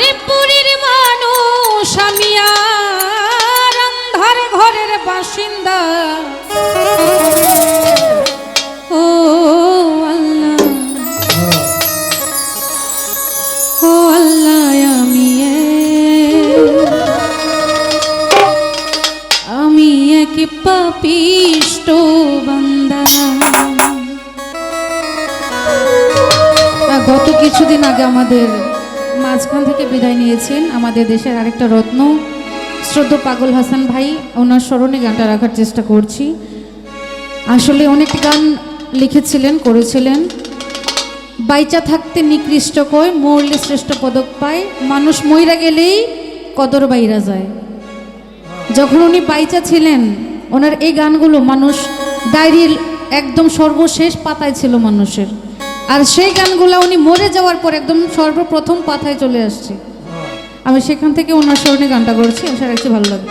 আরে মানুষ, আমি আর ঘরের বাসিন্দা। ও আল্লাহ ও আল্লাহ, আমি আমি এক পাপিষ্ট গত কিছুদিন আগে আমাদের মাঝখান থেকে বিদায় নিয়েছেন আমাদের দেশের আরেকটা রত্ন, শ্রদ্ধ পাগল হাসান ভাই। ওনার স্মরণে গানটা রাখার চেষ্টা করছি। আসলে অনেক গান লিখেছিলেন, করেছিলেন। বাইচা থাকতে নিকৃষ্ট কয়, মরলে শ্রেষ্ঠ পদক পায়। মানুষ মইরা গেলেই কদর বাইরা যায়। যখন উনি বাইচা ছিলেন, ওনার এই গানগুলো মানুষ ডায়েরির একদম সর্বশেষ পাতায় ছিল মানুষের। আর সেই গানগুলো উনি মরে যাওয়ার পর একদম সর্বপ্রথম পাথায় চলে আসছে। আমি সেখান থেকে ওনার স্মরণে গানটা করছি আশা রাখছি ভালো লাগবে।